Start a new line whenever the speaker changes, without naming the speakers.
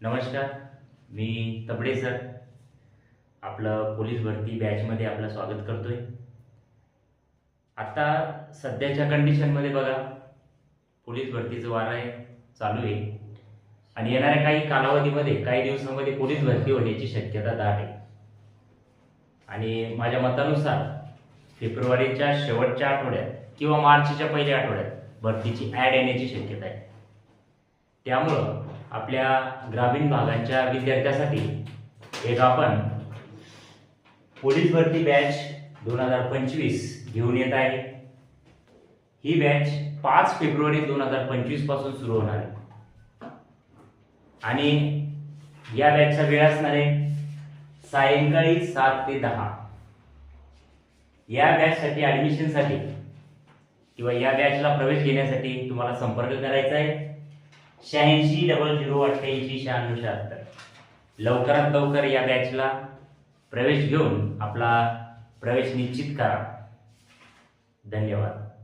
नमस्कार मी तबडे सर. आपलं पोलीस भरती बॅचमध्ये आपलं स्वागत करतोय. आता सध्याच्या कंडिशनमध्ये बघा पोलीस भरतीचं वार आहे चालू आहे. आणि येणाऱ्या काही कालावधीमध्ये काही दिवसामध्ये पोलीस भरती होण्याची शक्यता दाट आहे. आणि माझ्या मतानुसार फेब्रुवारीच्या शेवटच्या आठवड्यात किंवा मार्चच्या पहिल्या आठवड्यात भरतीची ॲड येण्याची शक्यता आहे. त्यामुळं आपल्या ग्रामीण भागांच्या विद्यार्थ्यासाठी एक आपण पोलीस भरती बॅच दोन हजार पंचवीस घेऊन येत आहे. ही बॅच पाच फेब्रुवारी दोन हजार पंचवीसपासून सुरू होणार आहे. आणि या बॅचचा वेळ असणार आहे सायंकाळी सात ते दहा. या बॅचसाठी ॲडमिशनसाठी किंवा या बॅचला प्रवेश घेण्यासाठी तुम्हाला संपर्क करायचा आहे. शहाऐंशी डबल झिरो अठ्ठ्याऐंशी शहाण्णव शहात्तर. लवकरात लवकर या बॅचला प्रवेश घेऊन आपला प्रवेश निश्चित करा. धन्यवाद.